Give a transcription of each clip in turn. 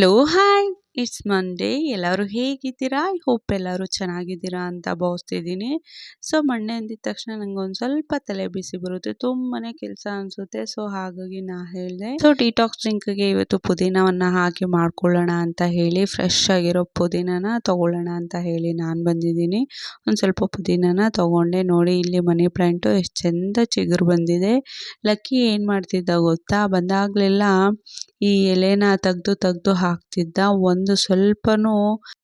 lũ hai. It's Monday, ಎಲ್ಲರೂ ಹೇಗಿದ್ದೀರಾ? I hope ಎಲ್ಲರೂ ಚೆನ್ನಾಗಿದ್ದೀರಾ ಅಂತ ಭಾವಿಸ್ತಿದ್ದೀನಿ. ಸೊ ಮಂಡೆ ಅಂದಿದ ತಕ್ಷಣ ನಂಗೆ ಒಂದು ಸ್ವಲ್ಪ ತಲೆ ಬಿಸಿ ಬರುತ್ತೆ. ತುಂಬಾ ಕೆಲಸ ಅನಿಸುತ್ತೆ. ಸೊ ಹಾಗಾಗಿ ನಾ ಹೇಳಿದೆ. ಸೊ ಡಿಟಾಕ್ಸ್ ಡ್ರಿಂಕ್ಗೆ ಇವತ್ತು ಪುದೀನವನ್ನು ಹಾಕಿ ಮಾಡ್ಕೊಳ್ಳೋಣ ಅಂತ ಹೇಳಿ ಫ್ರೆಶ್ ಆಗಿರೋ ಪುದೀನನ ತಗೊಳ್ಳೋಣ ಅಂತ ಹೇಳಿ ನಾನು ಬಂದಿದ್ದೀನಿ. ಒಂದು ಸ್ವಲ್ಪ ಪುದೀನನ ತಗೊಂಡೆ. ನೋಡಿ, ಇಲ್ಲಿ ಮನಿ ಪ್ಲ್ಯಾಂಟು ಎಷ್ಟು ಚೆಂದ ಚಿಗುರು ಬಂದಿದೆ. ಲಕ್ಕಿ ಏನು ಮಾಡ್ತಿದ್ದ ಗೊತ್ತಾ? ಬಂದಾಗಲೆಲ್ಲ ಈ ಎಲೆನ ತೆಗ್ದು ತೆಗ್ದು ಹಾಕ್ತಿದ್ದ. ಒಂದು ಸ್ವಲ್ಪನೂ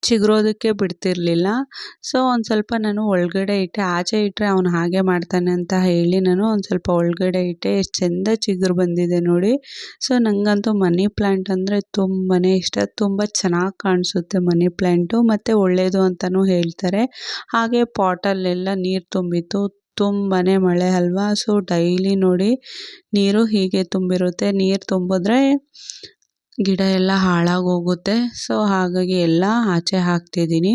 ಚಿಗುರೋದಕ್ಕೆ ಬಿಡ್ತಿರಲಿಲ್ಲ. ಸೊ ಒಂದು ಸ್ವಲ್ಪ ನಾನು ಒಳಗಡೆ ಇಟ್ಟೆ. ಆಚೆ ಇಟ್ಟರೆ ಅವನು ಹಾಗೆ ಮಾಡ್ತಾನೆ ಅಂತ ಹೇಳಿ ನಾನು ಒಂದು ಸ್ವಲ್ಪ ಒಳಗಡೆ ಇಟ್ಟೆ. ಎಷ್ಟು ಚೆಂದ ಚಿಗುರು ಬಂದಿದೆ ನೋಡಿ. ಸೊ ನನಗಂತೂ ಮನಿ ಪ್ಲ್ಯಾಂಟ್ ಅಂದರೆ ತುಂಬಾ ಇಷ್ಟ. ತುಂಬ ಚೆನ್ನಾಗಿ ಕಾಣಿಸುತ್ತೆ ಮನಿ ಪ್ಲ್ಯಾಂಟು ಮತ್ತು ಒಳ್ಳೆಯದು ಅಂತಲೂ ಹೇಳ್ತಾರೆ. ಹಾಗೆ ಪಾಟಲ್ಲೆಲ್ಲ ನೀರು ತುಂಬಿತ್ತು. ತುಂಬಾ ಮಳೆ ಅಲ್ವಾ? ಸೊ ಡೈಲಿ ನೋಡಿ ನೀರು ಹೀಗೆ ತುಂಬಿರುತ್ತೆ. ನೀರು ತುಂಬಿದ್ರೆ ಗಿಡ ಎಲ್ಲ ಹಾಳಾಗೋಗುತ್ತೆ ಸೊ ಹಾಗಾಗಿ ಎಲ್ಲ ಆಚೆ ಹಾಕ್ತಿದ್ದೀನಿ.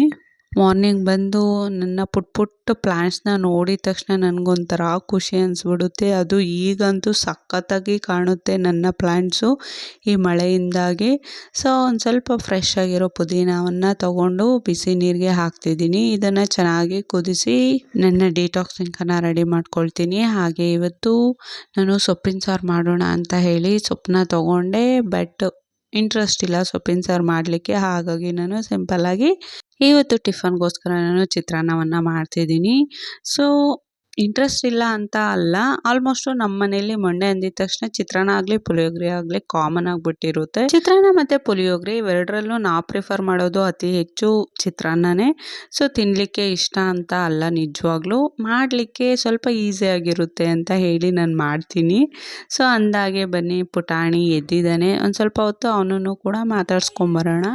ಮಾರ್ನಿಂಗ್ ಬಂದು ನನ್ನ ಪುಟ್ಟ ಪುಟ್ಟ ಪ್ಲ್ಯಾಂಟ್ಸ್ನ ನೋಡಿದ ತಕ್ಷಣ ನನಗೊಂಥರ ಖುಷಿ ಅನಿಸ್ಬಿಡುತ್ತೆ. ಅದು ಈಗಂತೂ ಸಖತ್ತಾಗಿ ಕಾಣುತ್ತೆ ನನ್ನ ಪ್ಲ್ಯಾಂಟ್ಸು ಈ ಮಳೆಯಿಂದಾಗಿ. ಸೊ ಒಂದು ಸ್ವಲ್ಪ ಫ್ರೆಶ್ ಆಗಿರೋ ಪುದೀನವನ್ನು ತಗೊಂಡು ಬಿಸಿ ನೀರಿಗೆ ಹಾಕ್ತಿದ್ದೀನಿ. ಇದನ್ನು ಚೆನ್ನಾಗಿ ಕುದಿಸಿ ನನ್ನ ಡಿಟಾಕ್ಸ್ ರೆಡಿ ಮಾಡ್ಕೊಳ್ತೀನಿ. ಹಾಗೆ ಇವತ್ತು ನಾನು ಸೊಪ್ಪಿನ ಸಾರು ಮಾಡೋಣ ಅಂತ ಹೇಳಿ ಸೊಪ್ಪನ್ನ ತಗೊಂಡೆ. ಬಟ್ ಇಂಟ್ರೆಸ್ಟ್ ಇಲ್ಲ ಸೊಪ್ಪಿನ ಸಾರು ಮಾಡಲಿಕ್ಕೆ. ಹಾಗಾಗಿ ನಾನು ಸಿಂಪಲ್ಲಾಗಿ ಇವತ್ತು ಟಿಫನ್ಗೋಸ್ಕರ ನಾನು ಚಿತ್ರಾನ್ನವನ್ನು ಮಾಡ್ತಿದ್ದೀನಿ. ಸೊ ಇಂಟ್ರೆಸ್ಟ್ ಇಲ್ಲ ಅಂತ ಅಲ್ಲ ಆಲ್ಮೋಸ್ಟು ನಮ್ಮ ಮನೆಯಲ್ಲಿ ಮೊನ್ನೆ ಅಂದಿದ ತಕ್ಷಣ ಚಿತ್ರಾನ್ನ ಆಗಲಿ, ಪುಳಿಯೋಗರೆ ಆಗಲಿ ಕಾಮನ್ ಆಗಿಬಿಟ್ಟಿರುತ್ತೆ ಚಿತ್ರಾನ್ನ ಮತ್ತು ಪುಳಿಯೋಗರೆ ಇವೆರಡರಲ್ಲೂ ನಾವು ಪ್ರಿಫರ್ ಮಾಡೋದು ಅತಿ ಹೆಚ್ಚು ಚಿತ್ರಾನ್ನನೇ. ಸೊ ತಿನ್ನಲಿಕ್ಕೆ ಇಷ್ಟ ಅಂತ ಅಲ್ಲ ನಿಜವಾಗ್ಲೂ. ಮಾಡಲಿಕ್ಕೆ ಸ್ವಲ್ಪ ಈಸಿಯಾಗಿರುತ್ತೆ ಅಂತ ಹೇಳಿ ನಾನು ಮಾಡ್ತೀನಿ. ಸೊ ಅಂದಾಗೆ ಬನ್ನಿ, ಪುಟಾಣಿ ಎದ್ದಿದ್ದಾನೆ. ಒಂದು ಸ್ವಲ್ಪ ಹೊತ್ತು ಅವನನ್ನು ಕೂಡ ಮಾತಾಡ್ಸ್ಕೊಂಬರೋಣ.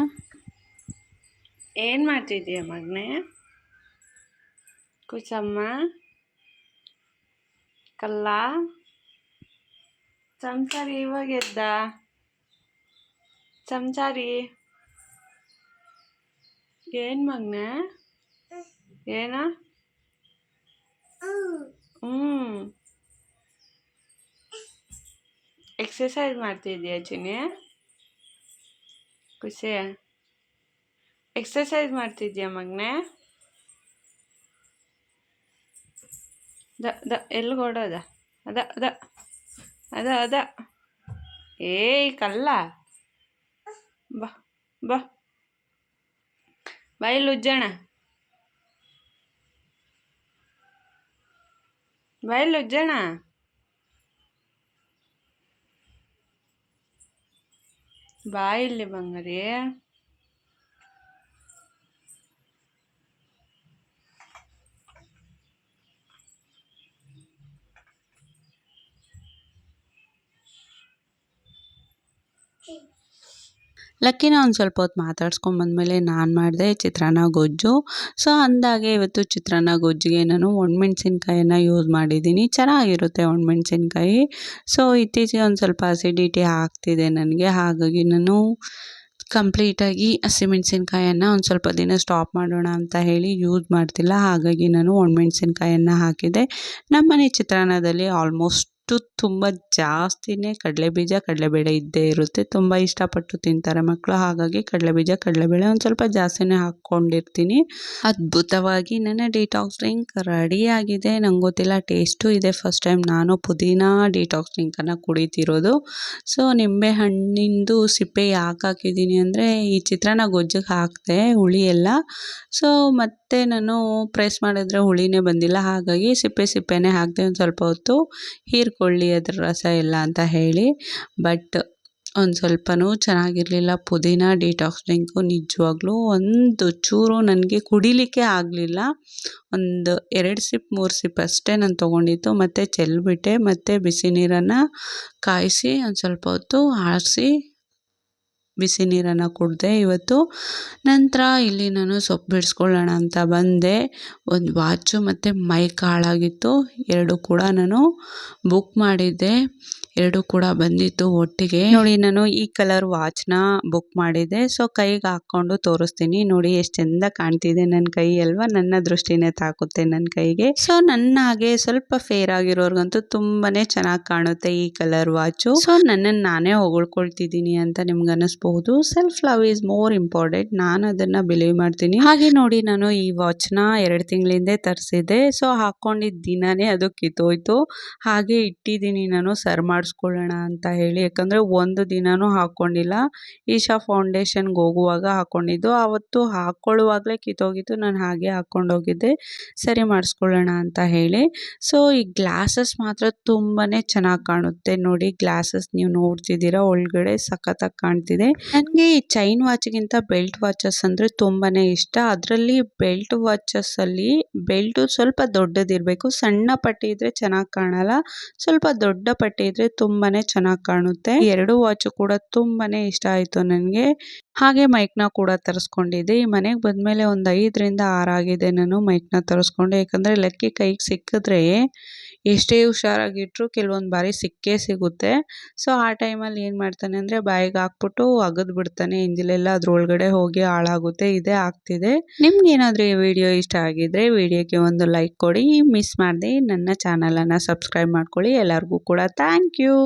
ಏನು ಮಾಡ್ತಿದ್ದೀಯ ಮಗನೇ? ಕುಚಮ್ಮ ಕಲ್ಲ. ಚಮಚಾರಿ, ಇವಾಗ ಎದ್ದ. ಚಮಚಾರಿ. ಏನು ಮಗನೆ? ಏನ? ಹ್ಮ್. ಎಕ್ಸಸೈಸ್ ಮಾಡ್ತಿದ್ಯಾ ಚಿನಿ ಖುಷಿ. ಎಕ್ಸಸೈಸ್ ಮಾಡ್ತಿದ್ಯಾ ಮಗನೆ? ದ ದ, ಎಲ್ಲಿ ಹೊಡೋದ ಅದ? ಅದ ಅದ ಅದ ಏಯ್, ಕಲ್ಲ. ಬಾ ಬಾ. ಬಾ ಇಲ್ಲಿ ಉಜ್ಜಣ. ಬಾ ಇಲ್ಲಿ ಉಜ್ಜಣ. ಬಂಗಾರಿ. ಲಕ್ಕಿನ ಒಂದು ಸ್ವಲ್ಪ ಹೊತ್ತು ಮಾತಾಡ್ಸ್ಕೊಂಬಂದಮೇಲೆ ನಾನು ಮಾಡಿದೆ ಚಿತ್ರಾನ್ನ ಗೊಜ್ಜು. ಸೊ ಅಂದಾಗೆ ಇವತ್ತು ಚಿತ್ರಾನ್ನ ಗೊಜ್ಜಿಗೆ ನಾನು ಒಣಮೆಣ್ಸಿನ್ಕಾಯನ್ನು ಯೂಸ್ ಮಾಡಿದ್ದೀನಿ. ಚೆನ್ನಾಗಿರುತ್ತೆ ಒಣಮೆಣ್ಸಿನ್ಕಾಯಿ. ಸೊ ಇತ್ತೀಚೆಗೆ ಒಂದು ಸ್ವಲ್ಪ ಅಸಿಡಿಟಿ ಆಗ್ತಿದೆ ನನಗೆ. ಹಾಗಾಗಿ ನಾನು ಕಂಪ್ಲೀಟಾಗಿ ಹಸಿಮೆಣ್ಸಿನ್ಕಾಯನ್ನು ಒಂದು ಸ್ವಲ್ಪ ದಿನ ಸ್ಟಾಪ್ ಮಾಡೋಣ ಅಂತ ಹೇಳಿ ಯೂಸ್ ಮಾಡ್ತಿಲ್ಲ. ಹಾಗಾಗಿ ನಾನು ಒಣಮೆಣ್ಸಿನ್ಕಾಯನ್ನು ಹಾಕಿದೆ. ನಮ್ಮನೆ ಚಿತ್ರಾನ್ನದಲ್ಲಿ ಆಲ್ಮೋಸ್ಟ್ ತುಂಬ ಜಾಸ್ತಿನೇ ಕಡಲೆಬೀಜ, ಕಡಲೆಬೇಳೆ ಇದ್ದೇ ಇರುತ್ತೆ. ತುಂಬ ಇಷ್ಟಪಟ್ಟು ತಿಂತಾರೆ ಮಕ್ಕಳು ಹಾಗಾಗಿ ಕಡಲೆಬೀಜ, ಕಡಲೆಬೇಳೆ ಒಂದು ಸ್ವಲ್ಪ ಜಾಸ್ತಿನೇ ಹಾಕ್ಕೊಂಡಿರ್ತೀನಿ. ಅದ್ಭುತವಾಗಿ ನನ್ನ ಡಿಟಾಕ್ಸ್ ಡ್ರಿಂಕ್ ರೆಡಿಯಾಗಿದೆ. ನಂಗೆ ಗೊತ್ತಿಲ್ಲ, ಟೇಸ್ಟು ಇದೆ. ಫಸ್ಟ್ ಟೈಮ್ ನಾನು ಪುದೀನ ಡಿಟಾಕ್ಸ್ ಡ್ರಿಂಕನ್ನು ಕುಡಿತಿರೋದು. ಸೊ, ನಿಂಬೆ ಹಣ್ಣಿಂದು ಸಿಪ್ಪೆ ಯಾಕೆ ಹಾಕಿದ್ದೀನಿ ಅಂದರೆ, ಈ ಚಿತ್ರನ ಗೊಜ್ಜಿಗೆ ಹಾಕಿದೆ ಹುಳಿ ಎಲ್ಲ. ಸೊ, ಮತ್ತೆ ನಾನು ಪ್ರೆಸ್ ಮಾಡಿದ್ರೆ ಹುಳಿನೇ ಬಂದಿಲ್ಲ. ಹಾಗಾಗಿ ಸಿಪ್ಪೆ ಸಿಪ್ಪೆನೇ ಹಾಕಿದೆ ಒಂದು ಸ್ವಲ್ಪ ಹೊತ್ತು. ಹೀರ್ಕೊಳ್ಳಿ ಅದ್ರ ರಸ ಎಲ್ಲ ಅಂತ ಹೇಳಿ. ಬಟ್ ಒಂದು ಸ್ವಲ್ಪನೂ ಚೆನ್ನಾಗಿರಲಿಲ್ಲ. ಪುದೀನ ಡಿಟಾಕ್ಸ್ ಡ್ರಿಂಕು ನಿಜವಾಗ್ಲೂ ಒಂದು ಚೂರು ನನಗೆ ಕುಡಿಲಿಕ್ಕೆ ಆಗಲಿಲ್ಲ. ಒಂದು ಎರಡು ಸಿಪ್ ಮೂರು ಸಿಪ್ ಅಷ್ಟೇ ನಾನು ತೊಗೊಂಡಿತ್ತು ಮತ್ತು ಚೆಲ್ಬಿಟ್ಟೆ. ಮತ್ತು ಬಿಸಿ ನೀರನ್ನು ಕಾಯಿಸಿ ಒಂದು ಸ್ವಲ್ಪ ಹೊತ್ತು ಆರಿಸಿ ಬಿಸಿ ನೀರನ್ನು ಕುಡಿದೆ ಇವತ್ತು ನಂತರ ಇಲ್ಲಿ ನಾನು ಸೊಪ್ಪು ಬಿಡಿಸ್ಕೊಳ್ಳೋಣ ಅಂತ ಬಂದೆ. ಒಂದು ವಾಚು ಮತ್ತು ಮೈಕ್ ಹಾಳಾಗಿತ್ತು ಎರಡು ಕೂಡ ನಾನು ಬುಕ್ ಮಾಡಿದ್ದೆ. ಎರಡು ಕೂಡ ಬಂದಿತ್ತು ಒಟ್ಟಿಗೆ. ನೋಡಿ, ನಾನು ಈ ಕಲರ್ ವಾಚ್ನ ಬುಕ್ ಮಾಡಿದ್ದೆ. ಸೊ ಕೈಗೆ ಹಾಕೊಂಡು ತೋರಿಸ್ತೀನಿ. ನೋಡಿ, ಎಷ್ಟು ಚಂದ ಕಾಣ್ತಿದೆ ನನ್ನ ಕೈ ಅಲ್ವಾ? ನನ್ನ ದೃಷ್ಟಿನೇ ತಾಕುತ್ತೆ ನನ್ನ ಕೈಗೆ. ಸೊ ನನ್ನ ಹಾಗೆ ಸ್ವಲ್ಪ ಫೇರ್ ಆಗಿರೋರ್ಗಂತೂ ತುಂಬಾನೇ ಚೆನ್ನಾಗಿ ಕಾಣುತ್ತೆ ಈ ಕಲರ್ ವಾಚು ಸೊ ನನ್ನನ್ನು ನಾನೇ ಹೊಗಳ್ಕೊಳ್ತಿದ್ದೀನಿ ಅಂತ ನಿಮ್ಗೆ ಅನ್ನಿಸಬಹುದು self love is more important ನಾನು ಅದನ್ನ ಬಿಲೀವ್ ಮಾಡ್ತೀನಿ. ಹಾಗೆ ನೋಡಿ, ನಾನು ಈ ವಾಚ್ನ ಎರಡು ತಿಂಗಳಿಂದ ತರಿಸಿದ್ದೆ. ಸೊ ಹಾಕೊಂಡಿದ್ದ ದಿನನೇ ಅದು ಕಿತ್ತೋಯ್ತು. ಹಾಗೆ ಇಟ್ಟಿದ್ದೀನಿ ನಾನು, ಸರ್ ಮಾಡಿಸ್ಕೊಳ್ಳೋಣ ಅಂತ ಹೇಳಿ. ಯಾಕಂದರೆ ಒಂದು ದಿನವೂ ಹಾಕ್ಕೊಂಡಿಲ್ಲ ಈಶಾ ಫೌಂಡೇಶನ್ಗೆ ಹೋಗುವಾಗ ಹಾಕ್ಕೊಂಡಿದ್ದು ಆವತ್ತು ಹಾಕ್ಕೊಳ್ಳುವಾಗಲೇ ಕಿತ್ತೋಗಿತ್ತು. ನಾನು ಹಾಗೆ ಹಾಕ್ಕೊಂಡೋಗಿದ್ದೆ. ಸರಿ ಮಾಡಿಸ್ಕೊಳ್ಳೋಣ ಅಂತ ಹೇಳಿ. ಸೊ ಈ ಗ್ಲಾಸಸ್ ಮಾತ್ರ ತುಂಬಾ ಚೆನ್ನಾಗಿ ಕಾಣುತ್ತೆ. ನೋಡಿ ಗ್ಲಾಸಸ್ ನೀವು ನೋಡ್ತಿದ್ದೀರಾ. ಒಳಗಡೆ ಸಖತ್ತಾಗಿ ಕಾಣ್ತಿದೆ. ನನಗೆ ಈ ಚೈನ್ ವಾಚ್ಗಿಂತ ಬೆಲ್ಟ್ ವಾಚಸ್ ಅಂದರೆ ತುಂಬಾ ಇಷ್ಟ. ಅದರಲ್ಲಿ ಬೆಲ್ಟ್ ವಾಚಸ್ಸಲ್ಲಿ ಬೆಲ್ಟು ಸ್ವಲ್ಪ ದೊಡ್ಡದಿರಬೇಕು. ಸಣ್ಣ ಪಟ್ಟಿ ಇದ್ದರೆ ಚೆನ್ನಾಗಿ ಕಾಣಲ್ಲ. ಸ್ವಲ್ಪ ದೊಡ್ಡ ಪಟ್ಟಿ ಇದ್ದರೆ ತುಂಬಾ ಚೆನ್ನಾಗಿ ಕಾಣುತ್ತೆ. ಎರಡು ವಾಚ್ ಕೂಡ ತುಂಬಾನೇ ಇಷ್ಟ ಆಯ್ತು ನನಗೆ. ಹಾಗೆ ಮೈಕ್ನ ಕೂಡ ತರಿಸ್ಕೊಂಡಿದ್ದೆ. ಈ ಮನೆಗೆ ಬಂದ್ಮೇಲೆ ಒಂದು ಐದರಿಂದ ಆಗಿದೆ ನಾನು ಮೈಕ್ನ ತರಿಸ್ಕೊಂಡು. ಯಾಕಂದ್ರೆ ಲಕ್ಕಿ ಕೈಗೆ ಸಿಕ್ಕಿದ್ರೆ ಎಷ್ಟೇ ಹುಷಾರಾಗಿಟ್ರು ಕೆಲವೊಂದು ಬಾರಿ ಸಿಕ್ಕೇ ಸಿಗುತ್ತೆ. ಸೊ ಆ ಟೈಮಲ್ಲಿ ಏನು ಮಾಡ್ತಾನೆ ಅಂದರೆ ಬಾಯಿಗೆ ಹಾಕ್ಬಿಟ್ಟು ಅಗದು ಬಿಡ್ತಾನೆ. ಹಿಂದಿಲೆಲ್ಲ ಅದ್ರೊಳಗಡೆ ಹೋಗಿ ಹಾಳಾಗುತ್ತೆ, ಇದೇ ಆಗ್ತಿದೆ. ನಿಮ್ಗೆ ಏನಾದರೂ ಈ ವಿಡಿಯೋ ಇಷ್ಟ ಆಗಿದ್ರೆ ವಿಡಿಯೋಗೆ ಒಂದು ಲೈಕ್ ಕೊಡಿ. ಮಿಸ್ ಮಾಡದೆ ನನ್ನ ಚಾನಲನ್ನು ಸಬ್ಸ್ಕ್ರೈಬ್ ಮಾಡ್ಕೊಳ್ಳಿ. ಎಲ್ಲರಿಗೂ ಕೂಡ ಥ್ಯಾಂಕ್ ಯು